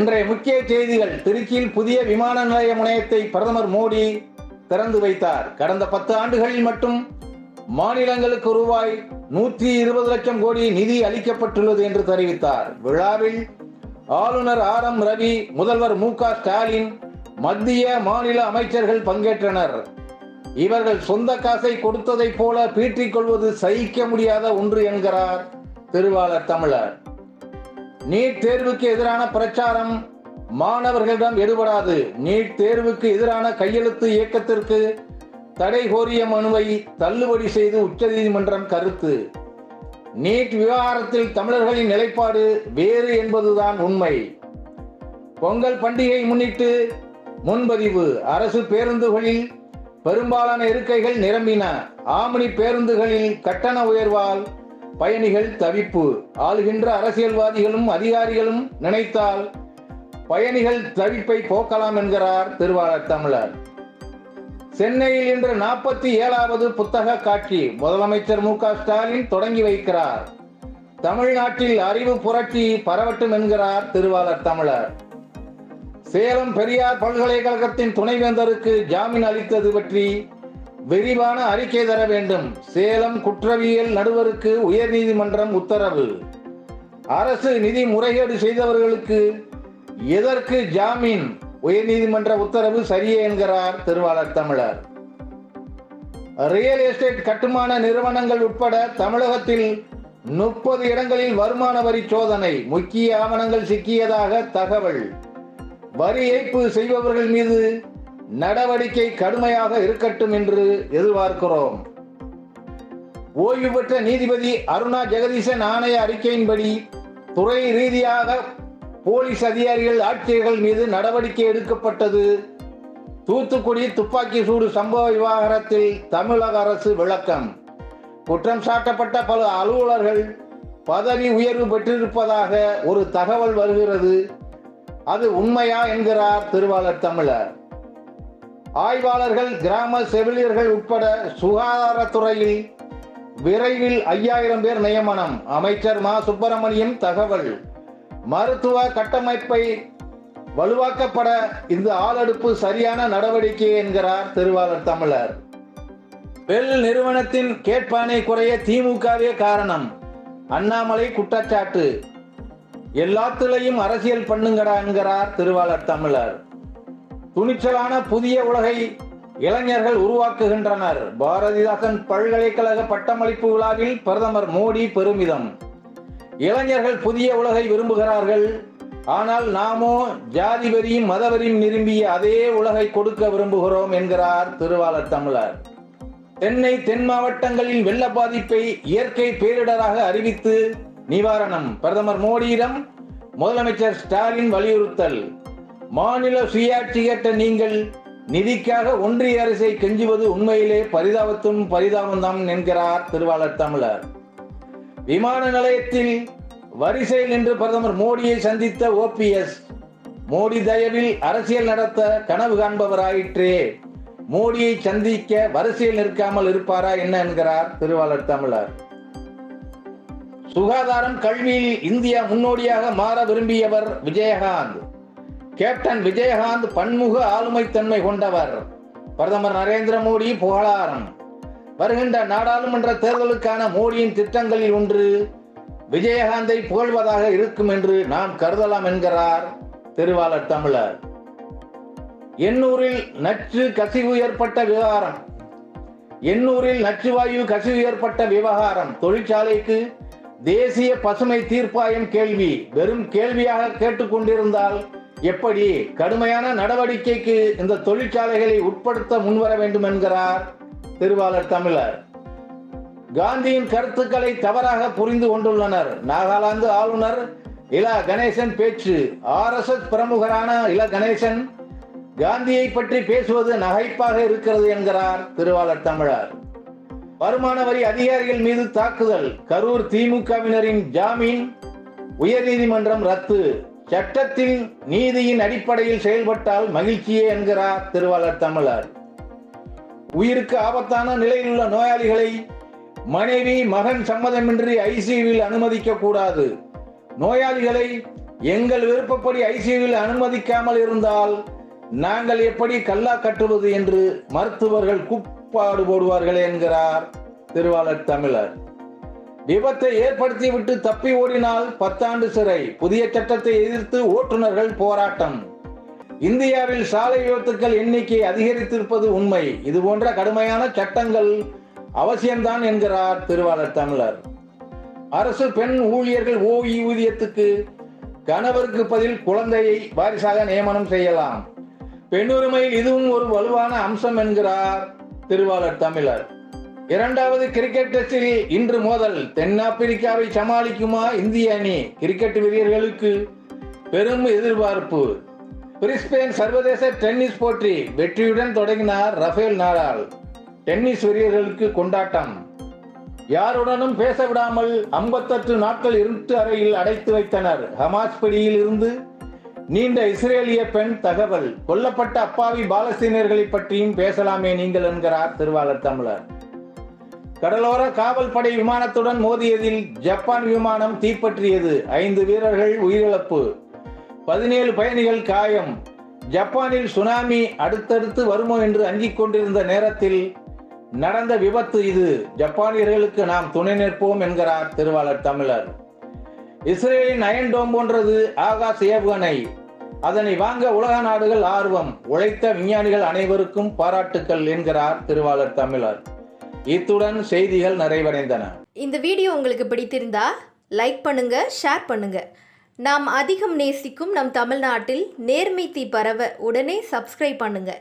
இன்றைய முக்கிய செய்திகள். திருச்சியில் புதிய விமான நிலைய முனையத்தை பிரதமர் மோடி திறந்து வைத்தார். கடந்த பத்து ஆண்டுகளில் மட்டும் மாநிலங்களுக்கு ரூபாய் நூற்றி இருபது லட்சம் கோடி நிதி அளிக்கப்பட்டுள்ளது என்று தெரிவித்தார். விழாவில் ஆளுநர் ஆர் எம் ரவி முதல்வர் மு க ஸ்டாலின் மத்திய மாநில அமைச்சர்கள் பங்கேற்றனர். இவர்கள் சொந்த காசை கொடுத்ததைப் போல பீற்றிக் கொள்வது சகிக்க முடியாத ஒன்று என்கிறார் திருவாளர் தமிழர். நீட் தேர்வுக்கு எதிரான பிரச்சாரம் மாணவர்களிடம் எடுபடாது. நீட் தேர்வுக்கு எதிரான கையெழுத்து இயக்கத்திற்கு தடை கோரிய மனுவை தள்ளுபடி செய்து உச்சநீதிமன்றம் கருத்து. நீட் விவகாரத்தில் தமிழர்களின் நிலைப்பாடு வேறு என்பதுதான் உண்மை. பொங்கல் பண்டிகை முன்னிட்டு முன்பதிவு. அரசு பேருந்துகளில் பெரும்பாலான இருக்கைகள் நிரம்பின. ஆமணி பேருந்துகளில் கட்டண உயர்வால் பயணிகள் தவிப்பு. ஆளுகின்ற அரசியல்வாதிகளும் அதிகாரிகளும் நினைத்தால் பயணிகள் தவிப்பை போக்கலாம் என்கிறார் திருவாளர் தமிழர். சென்னையில் இன்று நாற்பத்தி ஏழாவது புத்தக காட்சி முதலமைச்சர் மு க ஸ்டாலின் தொடங்கி வைக்கிறார். தமிழ்நாட்டில் அறிவு புரட்சி பரவட்டும் என்கிறார் திருவாளர் தமிழர். சேலம் பெரியார் பல்கலைக்கழகத்தின் துணைவேந்தருக்கு ஜாமீன் அளித்தது பற்றி விரிவான அறிக்கை தர வேண்டும். சேலம் குற்றவியல் நடுவருக்கு உயர்நீதிமன்றம் உத்தரவு. அரசு நிதி முறைகேடு செய்தவர்களுக்கு எதற்கு ஜாமீன்? உயர்நீதிமன்ற உத்தரவு சரியே என்கிறார் திருவாளர் தமிழர். ரியல் எஸ்டேட் கட்டுமான நிறுவனங்கள் உட்பட தமிழகத்தில் முப்பது இடங்களில் வருமான வரி சோதனை. முக்கிய ஆவணங்கள் சிக்கியதாக தகவல். வரி ஏய்ப்பு செய்பவர்கள் மீது நடவடிக்கை கடுமையாக இருக்கட்டும் என்று எதிர்பார்க்கிறோம். ஓய்வு பெற்ற நீதிபதி அருணா ஜெகதீசன் ஆணைய அறிக்கையின்படி துறை ரீதியாக போலீஸ் அதிகாரிகள் ஆட்சியர்கள் மீது நடவடிக்கை எடுக்கப்பட்டது. தூத்துக்குடி துப்பாக்கி சூடு சம்பவ விவகாரத்தில் தமிழக அரசு விளக்கம். குற்றம் சாட்டப்பட்ட பல அலுவலர்கள் பதவி உயர்வு பெற்றிருப்பதாக ஒரு தகவல் வருகிறது. அது உண்மையா என்கிறார் திருவாளர் தமிழர். ஆய்வாளர்கள் கிராம செவிலியர்கள் உட்பட சுகாதாரத்துறையில் விரைவில் ஐயாயிரம் பேர் நியமனம். அமைச்சர் மா. சுப்பிரமணியம் தகவல். மருத்துவ கட்டமைப்பை வலுவாக்கப்பட இந்த ஆளெடுப்பு சரியான நடவடிக்கை என்கிறார் திருவாளர் தமிழர். பெல் நிறுவனத்தின் கேட்பானை குறைய திமுகவே காரணம். அண்ணாமலை குற்றச்சாட்டு. எல்லாத்துலயும் அரசியல் பண்ணுங்கடா என்கிறார் திருவாளர் தமிழர். துணிச்சலான புதிய உலகை இளைஞர்கள் உருவாக்குகின்றனர். பாரதிதாசன் பல்கலைக்கழக பட்டமளிப்பு விழாவில் பிரதமர் மோடி பெருமிதம். இளைஞர்கள் புதிய உலகை விரும்புகிறார்கள். ஆனால் நாமோ ஜாதி வரியும் மதவரியும் நிரும்பிய அதே உலகை கொடுக்க விரும்புகிறோம் என்கிறார் திருவாளர் தமிழர். தென்னை தென் மாவட்டங்களில் வெள்ள பாதிப்பை இயற்கை பேரிடராக அறிவித்து நிவாரணம். பிரதமர் மோடியிடம் முதலமைச்சர் ஸ்டாலின் வலியுறுத்தல். மாநில சுயாட்சி கேட்ட நீங்கள் நிதிக்காக ஒன்றிய அரசை கெஞ்சுவது உண்மையிலே பரிதாபத்தும் பரிதாபம்தான் என்கிறார் திருவாளர் தமிழர். விமான நிலையத்தில் வரிசையில் நின்று பிரதமர் மோடியை சந்தித்த ஓபிஎஸ் மோடி தயவில் அரசியல் நடத்த கனவு காண்பவராயிற்றே. மோடியை சந்திக்க வரிசையில் நிற்காமல் இருப்பாரா என்ன என்கிறார் திருவாளர் தமிழர். சுகாதாரம் கல்வியில் இந்தியா முன்னோடியாக மாற விரும்பியவர் விஜயகாந்த். கேப்டன் விஜயகாந்த் பன்முக ஆளுமைத்தன்மை கொண்டவர். பிரதமர் நரேந்திர மோடி புகழாரம். வருகின்ற நாடாளுமன்ற தேர்தலுக்கான மோடியின் திட்டங்களில் ஒன்று விஜயகாந்தை புகழ்வதாக இருக்கும் என்று நாம் கருதலாம் என்கிறார் திருவாளர் தமிழர். எண்ணூரில் நச்சு கசிவு ஏற்பட்ட விவகாரம். எண்ணூரில் நச்சுவாயு கசிவு ஏற்பட்ட விவகாரம். தொழிற்சாலைக்கு தேசிய பசுமை தீர்ப்பாயம் கேள்வி. வெறும் கேள்வியாக கேட்டுக்கொண்டிருந்தால் எப்படி கடுமையான நடவடிக்கைக்கு இந்த தொழிற்சாலைகளை உட்படுத்த முன்வர வேண்டும் என்கிறார் திருவாளர் தமிழர். காந்தியின் கருத்துக்களை தவறாக புரிந்து கொண்டுள்ளனர். நாகாலாந்து ஆளுநர் இலா கணேசன் பேச்சு. ஆர் எஸ் எஸ் பிரமுகரான இல கணேசன் காந்தியை பற்றி பேசுவது நகைப்பாக இருக்கிறது என்கிறார் திருவாளர் தமிழர். வருமான வரி அதிகாரிகள் மீது தாக்குதல். கரூர் திமுகவினரின் ஜாமீன். உயர்நீதிமன்றம் ரத்து. சட்டத்தில் நீதியின் அடிப்படையில் செயல்பட்டால் மகிழ்ச்சியே என்கிறார் திருவாளர் தமிழர். உயிருக்கு ஆபத்தான நிலையில் உள்ள நோயாளிகளை மனைவி மகன் சம்மதமின்றி ஐசியூவில் அனுமதிக்க கூடாது. நோயாளிகளை எங்கள் விருப்பப்படி ஐசியூவில் அனுமதிக்காமல் இருந்தால் நாங்கள் எப்படி கல்லா கட்டுவது என்று மருத்துவர்கள் குப்பாடு போடுவார்கள் என்கிறார் திருவாளர் தமிழர். விபத்தை ஏற்படுத்திவிட்டு தப்பி ஓடினால் பத்தாண்டு சிறை. புதிய சட்டத்தை எதிர்த்து ஓட்டுநர்கள் போராட்டம். இந்தியாவில் சாலை விபத்துக்கள் எண்ணிக்கை அதிகரித்திருப்பது உண்மை. இது போன்ற கடுமையான சட்டங்கள் அவசியம்தான் என்கிறார் திருவாளர் தமிழர். அரசு பெண் ஊழியர்கள் ஓய்வூதியத்துக்கு கணவருக்கு பதில் குழந்தையை வாரிசாக நியமனம் செய்யலாம். பெண்ணுரிமையில் இதுவும் ஒரு வலுவான அம்சம் என்கிறார் திருவாளர் தமிழர். இரண்டாவது கிரிக்கெட் டெஸ்டில் இன்று மோதல். தென்னாப்பிரிக்காவை சமாளிக்குமா இந்திய அணி? கிரிக்கெட் வீரர்களுக்கு பெரும் எதிர்பார்ப்பு. பிரிஸ்பேன் சர்வதேச டென்னிஸ் போட்டி வெற்றியுடன் தொடங்கினார் ரஃபேல் நாடால். டென்னிஸ் வீரர்களுக்கு கொண்டாட்டம். யாருடனும் பேச விடாமல் 58 நாட்கள் இருட்டு அறையில் அடைத்து வைத்தனர். ஹமாஸ் பிடியில் இருந்து நீண்ட இஸ்ரேலிய பெண் தகவல். கொல்லப்பட்ட அப்பாவி பாலஸ்தீனியர்களை பற்றியும் பேசலாமே நீங்கள் என்கிறார் திருவாளர் தமிழர். கடலோர காவல்படை விமானத்துடன் மோதியதில் ஜப்பான் விமானம் தீப்பற்றியது. ஐந்து வீரர்கள் உயிரிழப்பு. பதினேழு பயணிகள் காயம். ஜப்பானில் சுனாமி அடுத்தடுத்து வருமோ என்று அஞ்சிக் கொண்டிருந்த நேரத்தில் நடந்த விபத்து இது. ஜப்பானியர்களுக்கு நாம் துணை நிற்போம் என்கிறார் திருவாளர் தமிழர். இஸ்ரேலின் அயன் டோம் போன்றது ஆகாஷ் ஏவுகணை. அதனை வாங்க உலக நாடுகள் ஆர்வம். உழைத்த விஞ்ஞானிகள் அனைவருக்கும் பாராட்டுக்கள் என்கிறார் திருவாளர் தமிழர். இத்துடன் செய்திகள் நிறைவடைந்தன. இந்த வீடியோ உங்களுக்கு பிடித்திருந்தா லைக் பண்ணுங்க ஷேர் பண்ணுங்க. நாம் அதிகம் நேசிக்கும் நம் தமிழ்நாட்டில் நேர்மை தீ பரவ உடனே சப்ஸ்கிரைப் பண்ணுங்க.